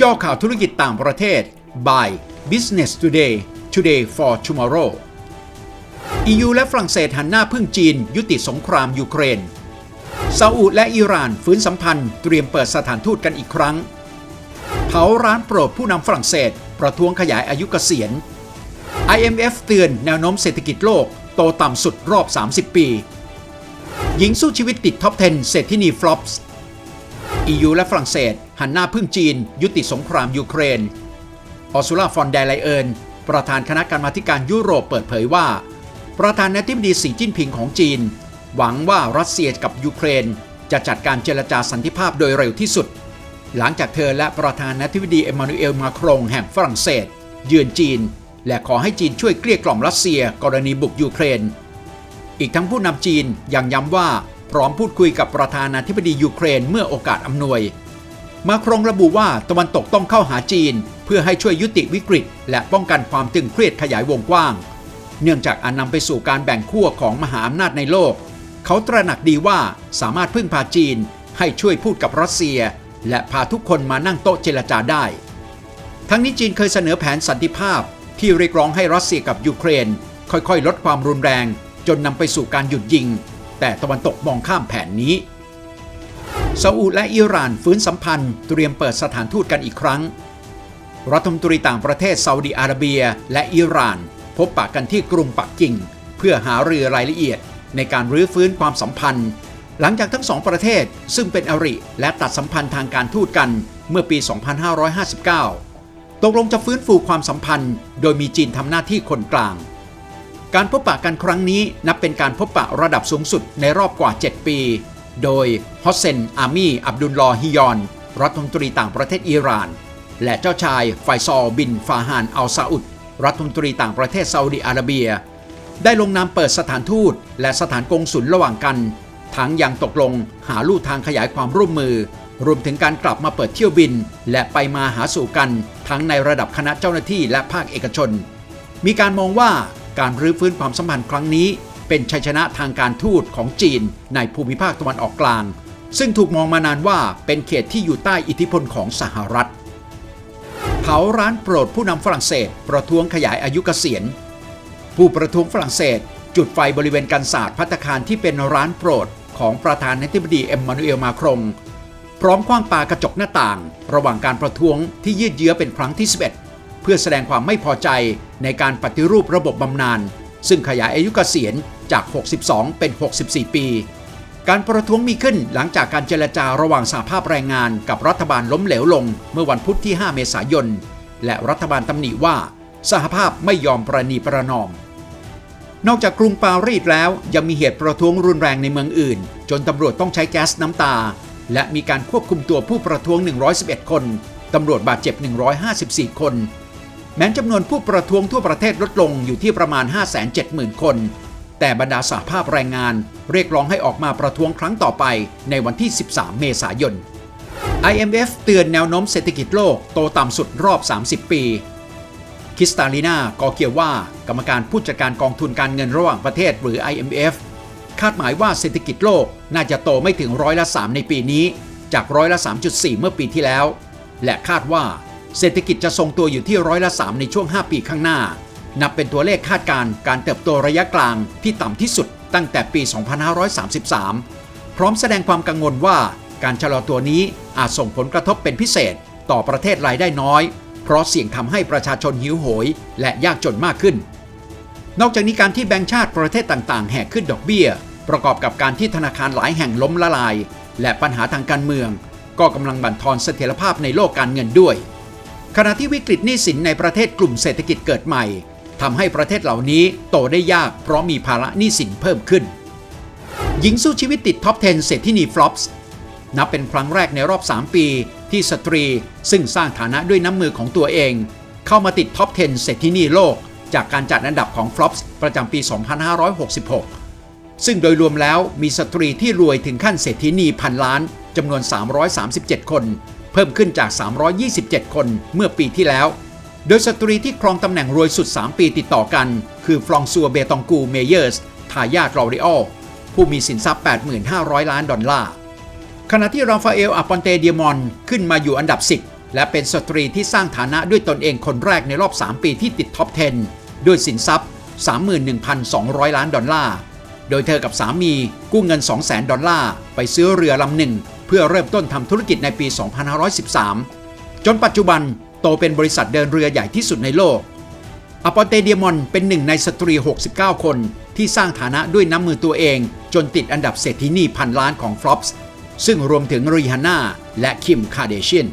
ย่อข่าวธุรกิจต่างประเทศ by Business Today Today for Tomorrow EU และฝรั่งเศสหันหน้าพึ่งจีน ยุติสงครามยูเครนซาอุและอิหร่านฟื้นสัมพันธ์ เตรียมเปิดสถานทูตกันอีกครั้ง เผาร้านโปรดผู้นำฝรั่งเศส ประท้วงขยายอายุเกษียณ IMF เตือนแนวโน้มเศรษฐกิจโลก โตต่ำสุดรอบ 30 ปี หญิงสู้ชีวิตติดท็อป 10 เศรษฐินีฟลอปส์ EU และฝรั่งเศส หันหน้าพึ่งจีน ยุติสงครามยูเครน ออสุล่าฟอนเดลไลเอิร์นประธานคณะกรรมาการยุโรปเปิดเผยว่า ประธานาธิบดีสีจิ้นผิงของจีน หวังว่ารัสเซียกับยูเครน จะจัดการเจรจาสันติภาพโดยเร็วที่สุด หลังจากเธอและประธานาธิบดีเอมานูเอลมาครงแห่งฝรั่งเศส เยือนจีน และขอให้จีนช่วยเกลี้ยกล่อมรัสเซียกรณีบุกยูเครน อีกทั้งผู้นำจีนยังย้ำว่าพร้อมพูดคุยกับประธานาธิบดียูเครนเมื่อโอกาสอำนวย มาครงระบุว่าตะวันตกต้องเข้าหาจีน เพื่อให้ช่วยยุติวิกฤต และป้องกันความตึงเครียดขยายวงกว้าง เนื่องจากอันนำไปสู่การแบ่งขั้วของมหาอำนาจในโลก เขาตระหนักดีว่าสามารถพึ่งพาจีน ให้ช่วยพูดกับรัสเซีย และพาทุกคนมานั่งโต๊ะเจรจาได้ ทั้งนี้จีนเคยเสนอแผนสันติภาพ ที่เรียกร้องให้รัสเซียกับยูเครน ค่อยๆ ลดความรุนแรง จนนำไปสู่การหยุดยิง แต่ตะวันตกมองข้ามแผนนี้ ซาอุและอิหร่านฟื้นสัมพันธ์ เตรียมเปิดสถานทูตกันอีกครั้ง รัฐมนตรีต่างประเทศซาอุดิอาระเบียและอิหร่าน พบปะกันที่กรุงปักกิ่ง เพื่อหารือรายละเอียดในการรื้อฟื้นความสัมพันธ์ หลังจากทั้งสองประเทศซึ่งเป็นอริและตัดสัมพันธ์ทางการทูตกันเมื่อปี 2559 ตกลงจะฟื้นฟูความสัมพันธ์ โดยมีจีนทำหน้าที่คนกลาง การพบปะกันครั้งนี้นับเป็นการพบปะระดับสูงสุดในรอบกว่า 7 ปี โดยฮอสเซน อามี อับดุลลอฮิยอน รัฐมนตรีต่างประเทศอิหร่าน และเจ้าชายไฟซอลบินฟาฮานอัลซาอุด รัฐมนตรีต่างประเทศซาอุดิอาระเบีย ได้ลงนามเปิดสถานทูตและสถานกงสุลระหว่างกัน ทั้งยังตกลงหาลู่ทางขยายความร่วมมือ รวมถึงการกลับมาเปิดเที่ยวบิน และไปมาหาสู่กันทั้งในระดับคณะเจ้าหน้าที่และภาคเอกชน มีการมองว่าการรื้อฟื้นความสัมพันธ์ครั้งนี้ เป็นชัยชนะทางการทูตของจีนในภูมิภาคตะวันออกกลาง ซึ่งถูกมองมานานว่าเป็นเขตที่อยู่ใต้อิทธิพลของสหรัฐ เผาร้านโปรดผู้นำฝรั่งเศส ประท้วงขยายอายุเกษียณ ผู้ประท้วงฝรั่งเศส จุดไฟบริเวณกันศาสตร์พัตคารที่เป็นร้านโปรดของประธานาธิบดีเอ็มมานูเอลมาครงพร้อมคว้างปากระจกหน้าต่าง ระหว่างการประท้วงที่ยืดเยื้อเป็นครั้งที่ 11 เพื่อแสดงความไม่พอใจในการปฏิรูประบบบำนาญซึ่งขยายอายุเกษียณ จาก 62 เป็น 64 ปี การประท้วงมีขึ้นหลังจากการเจรจาระหว่างสหภาพแรงงานกับรัฐบาลล้มเหลวลงเมื่อวันพุธที่ 5 เมษายน และรัฐบาลตำหนิว่า สหภาพไม่ยอมประนีประนอม นอกจากกรุงปารีสแล้วยังมีเหตุประท้วงรุนแรงในเมืองอื่น จนตำรวจต้องใช้แก๊สน้ำตา และมีการควบคุมตัวผู้ประท้วง 111 คนตำรวจบาดเจ็บ 154 คน แม้จำนวนผู้ประท้วงทั่วประเทศลดลงอยู่ที่ประมาณ 570,000 คน แต่บรรดาสหภาพแรงงานเรียกร้องให้ออกมาประท้วงครั้งต่อไปในวันที่ 13 เมษายน IMF เตือนแนวโน้มเศรษฐกิจโลกโตต่ำสุดรอบ 30 ปี คิสตาลีนากอเกียวว่ากรรมการผู้จัดการกองทุนการเงินระหว่างประเทศหรือ IMF คาดหมายว่าเศรษฐกิจโลกน่าจะโตไม่ถึงร้อยละ 3 ในปีนี้ จากร้อยละ 3.4 เมื่อปีที่แล้ว และคาดว่าเศรษฐกิจจะทรงตัวอยู่ที่ร้อยละ 3 ในช่วง 5 ปีข้างหน้า นับเป็นตัวเลขคาดการณ์การเติบโตระยะกลางที่ต่ำที่สุดตั้งแต่ปี 2533 พร้อมแสดงความกังวลว่าการชะลอตัวนี้อาจส่งผลกระทบเป็นพิเศษต่อประเทศรายได้น้อย เพราะเสี่ยงทำให้ประชาชนหิวโหย และยากจนมากขึ้น นอกจากนี้การที่แบงก์ชาติประเทศต่างๆ แหกขึ้นดอกเบี้ย ประกอบกับการที่ธนาคารหลายแห่งล้มละลาย และปัญหาทางการเมือง ก็กำลังบั่นทอนเสถียรภาพในโลกการเงินด้วย ขณะที่วิกฤตหนี้สินในประเทศกลุ่มเศรษฐกิจเกิดใหม่ ทำให้ประเทศเหล่านี้โตได้ยากเพราะมีภาระหนี้สินเพิ่มขึ้น หญิงสู้ชีวิตติดท็อป 10 เศรษฐินีฟลอปส์นับเป็นครั้งแรกในรอบ 3 ปี ที่สตรีซึ่งสร้างฐานะด้วยน้ำมือของตัวเอง เข้ามาติดท็อป 10 เศรษฐินีโลก จากการจัดอันดับของ Flops ประจำปี 2566 ซึ่งโดยรวมแล้วมีสตรีที่รวยถึงขั้นเศรษฐินีพันล้านจำนวน 337 คน เพิ่มขึ้นจาก 327 คนเมื่อปีที่แล้ว โดยสตรีที่ครองตำแหน่งรวยสุด 3 ปีติดต่อกัน คือฟรองซัวเบตองกูเมเยอร์สทายาทลอริออลผู้มีสินทรัพย์ 85,000 ล้านดอลลาร์ ขณะที่ราฟาเอลอาปอนเตเดียมอนขึ้นมาอยู่อันดับ 10 และเป็นสตรีที่สร้างฐานะด้วยตนเองคนแรกในรอบ 3 ปีที่ติดท็อป 10 ด้วยสินทรัพย์ 31,200 ล้านดอลลาร์ โดยเธอกับสามีกู้เงิน 200,000 ดอลลาร์ ไปซื้อเรือลำหนึ่ง เพื่อเริ่มต้นทำธุรกิจในปี 2513 จนปัจจุบัน โตเป็นบริษัทเดินเรือใหญ่ที่สุดในโลกอปอเตเดียมอนเป็นหนึ่งในสตรี 69 คนที่สร้างฐานะด้วยน้ำมือตัวเอง จนติดอันดับเศรษฐีนีพันล้านของฟลอปส์ซึ่งรวมถึงรีฮาน่าและคิมคาเดชิน